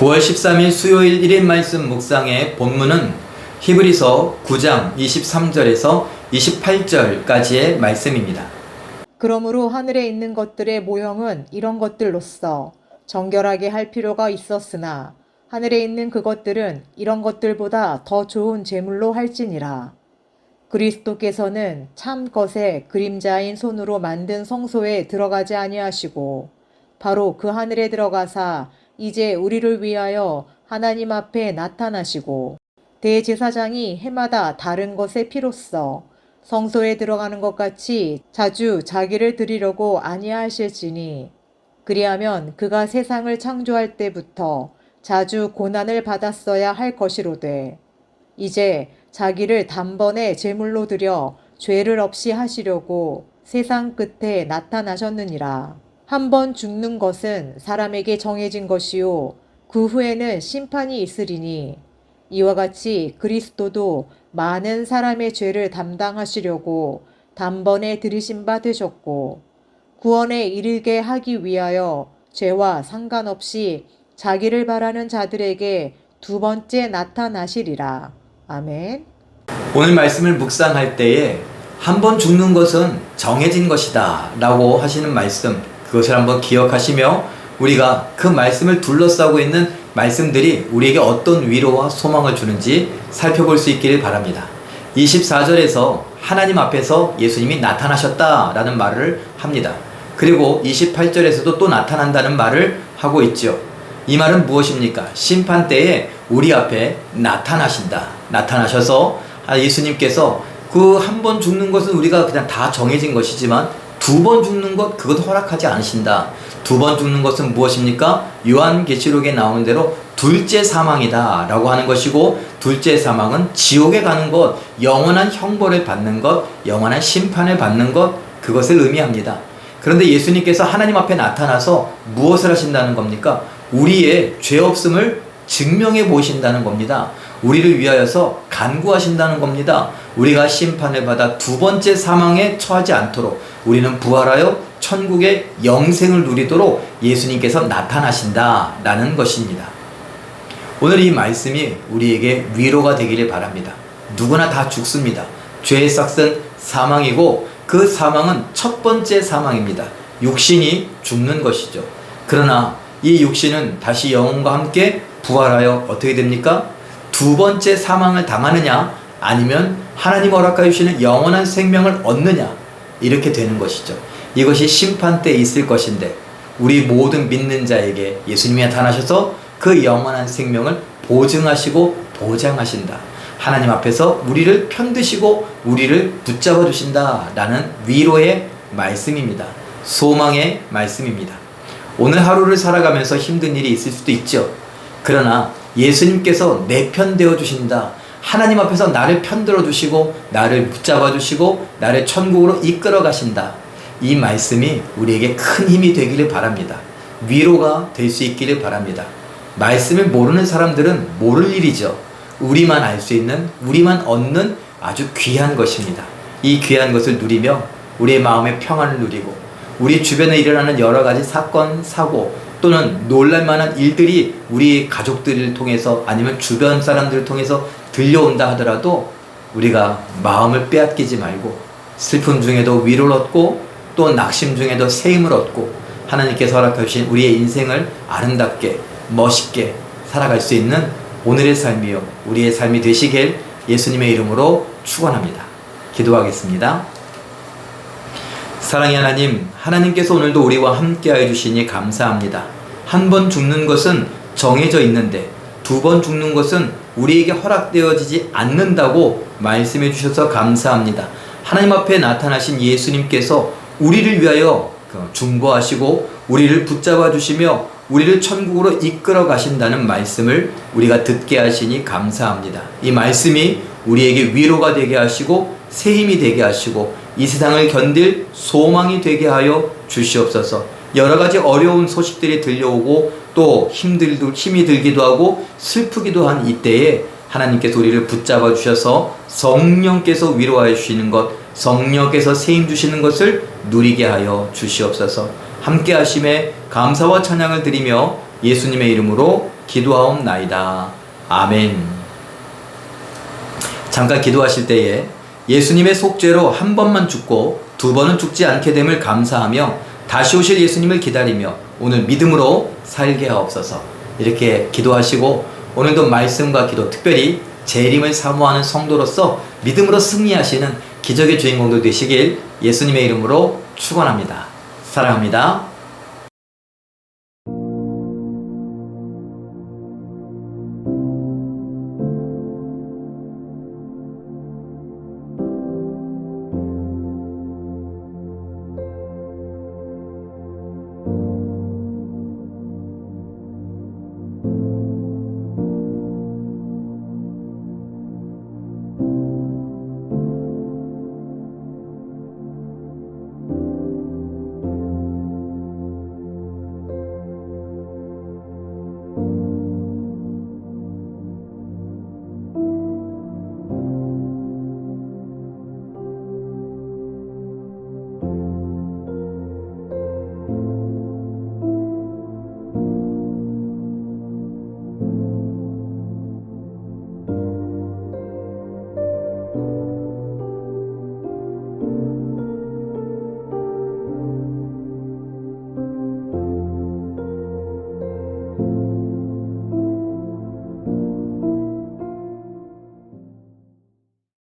9월 13일 수요일 1인 말씀 묵상의 본문은 히브리서 9장 23절에서 28절까지의 말씀입니다. 그러므로 하늘에 있는 것들의 모형은 이런 것들로서 정결하게 할 필요가 있었으나 하늘에 있는 그것들은 이런 것들보다 더 좋은 제물로 할지니라. 그리스도께서는 참 것의 그림자인 손으로 만든 성소에 들어가지 아니하시고 바로 그 하늘에 들어가사 이제 우리를 위하여 하나님 앞에 나타나시고 대제사장이 해마다 다른 것의 피로써 성소에 들어가는 것 같이 자주 자기를 드리려고 아니하실지니 그리하면 그가 세상을 창조할 때부터 자주 고난을 받았어야 할 것이로되 이제 자기를 단번에 제물로 드려 죄를 없이 하시려고 세상 끝에 나타나셨느니라. 한 번 죽는 것은 사람에게 정해진 것이요 그 후에는 심판이 있으리니 이와 같이 그리스도도 많은 사람의 죄를 담당하시려고 단번에 들이신 바 되셨고 구원에 이르게 하기 위하여 죄와 상관없이 자기를 바라는 자들에게 두 번째 나타나시리라. 아멘. 오늘 말씀을 묵상할 때에 한 번 죽는 것은 정해진 것이다 라고 하시는 말씀 그것을 한번 기억하시며 우리가 그 말씀을 둘러싸고 있는 말씀들이 우리에게 어떤 위로와 소망을 주는지 살펴볼 수 있기를 바랍니다. 24절에서 하나님 앞에서 예수님이 나타나셨다라는 말을 합니다. 그리고 28절에서도 또 나타난다는 말을 하고 있죠. 이 말은 무엇입니까? 심판 때에 우리 앞에 나타나신다. 나타나셔서 아, 예수님께서 그 한 번 죽는 것은 우리가 그냥 다 정해진 것이지만 두 번 죽는 것 그것 허락하지 않으신다. 두 번 죽는 것은 무엇입니까? 요한계시록에 나오는 대로 둘째 사망이다라고 하는 것이고 둘째 사망은 지옥에 가는 것, 영원한 형벌을 받는 것, 영원한 심판을 받는 것 그것을 의미합니다. 그런데 예수님께서 하나님 앞에 나타나서 무엇을 하신다는 겁니까? 우리의 죄 없음을 증명해 보신다는 겁니다. 우리를 위하여서 간구하신다는 겁니다. 우리가 심판을 받아 두 번째 사망에 처하지 않도록 우리는 부활하여 천국의 영생을 누리도록 예수님께서 나타나신다라는 것입니다. 오늘 이 말씀이 우리에게 위로가 되기를 바랍니다. 누구나 다 죽습니다. 죄의 싹은 사망이고 그 사망은 첫 번째 사망입니다. 육신이 죽는 것이죠. 그러나 이 육신은 다시 영혼과 함께 부활하여 어떻게 됩니까? 두 번째 사망을 당하느냐 아니면 하나님 허락하여 주시는 영원한 생명을 얻느냐 이렇게 되는 것이죠. 이것이 심판 때 있을 것인데 우리 모든 믿는 자에게 예수님이 나타나셔서 그 영원한 생명을 보증하시고 보장하신다. 하나님 앞에서 우리를 편드시고 우리를 붙잡아 주신다라는 위로의 말씀입니다. 소망의 말씀입니다. 오늘 하루를 살아가면서 힘든 일이 있을 수도 있죠. 그러나 예수님께서 내 편 되어 주신다. 하나님 앞에서 나를 편들어 주시고 나를 붙잡아 주시고 나를 천국으로 이끌어 가신다. 이 말씀이 우리에게 큰 힘이 되기를 바랍니다. 위로가 될 수 있기를 바랍니다. 말씀을 모르는 사람들은 모를 일이죠. 우리만 알 수 있는, 우리만 얻는 아주 귀한 것입니다. 이 귀한 것을 누리며 우리의 마음의 평안을 누리고 우리 주변에 일어나는 여러 가지 사건, 사고 또는 놀랄만한 일들이 우리 가족들을 통해서 아니면 주변 사람들을 통해서 들려온다 하더라도 우리가 마음을 빼앗기지 말고 슬픔 중에도 위로를 얻고 또 낙심 중에도 새 힘을 얻고 하나님께서 허락해 주신 우리의 인생을 아름답게 멋있게 살아갈 수 있는 오늘의 삶이요 우리의 삶이 되시길 예수님의 이름으로 축원합니다. 기도하겠습니다. 사랑의 하나님, 하나님께서 오늘도 우리와 함께하여 주시니 감사합니다. 한 번 죽는 것은 정해져 있는데 두 번 죽는 것은 우리에게 허락되어지지 않는다고 말씀해 주셔서 감사합니다. 하나님 앞에 나타나신 예수님께서 우리를 위하여 중보하시고 우리를 붙잡아 주시며 우리를 천국으로 이끌어 가신다는 말씀을 우리가 듣게 하시니 감사합니다. 이 말씀이 우리에게 위로가 되게 하시고 새 힘이 되게 하시고 이 세상을 견딜 소망이 되게 하여 주시옵소서. 여러 가지 어려운 소식들이 들려오고 또 힘들 힘이 들기도 하고 슬프기도 한 이때에 하나님께서 우리를 붙잡아 주셔서 성령께서 위로하여 주시는 것, 성령께서 세임 주시는 것을 누리게 하여 주시옵소서. 함께 하심에 감사와 찬양을 드리며 예수님의 이름으로 기도하옵나이다. 아멘. 잠깐 기도하실 때에 예수님의 속죄로 한 번만 죽고 두 번은 죽지 않게 됨을 감사하며 다시 오실 예수님을 기다리며 오늘 믿음으로 살게 하옵소서. 이렇게 기도하시고 오늘도 말씀과 기도 특별히 재림을 사모하는 성도로서 믿음으로 승리하시는 기적의 주인공도 되시길 예수님의 이름으로 축원합니다. 사랑합니다.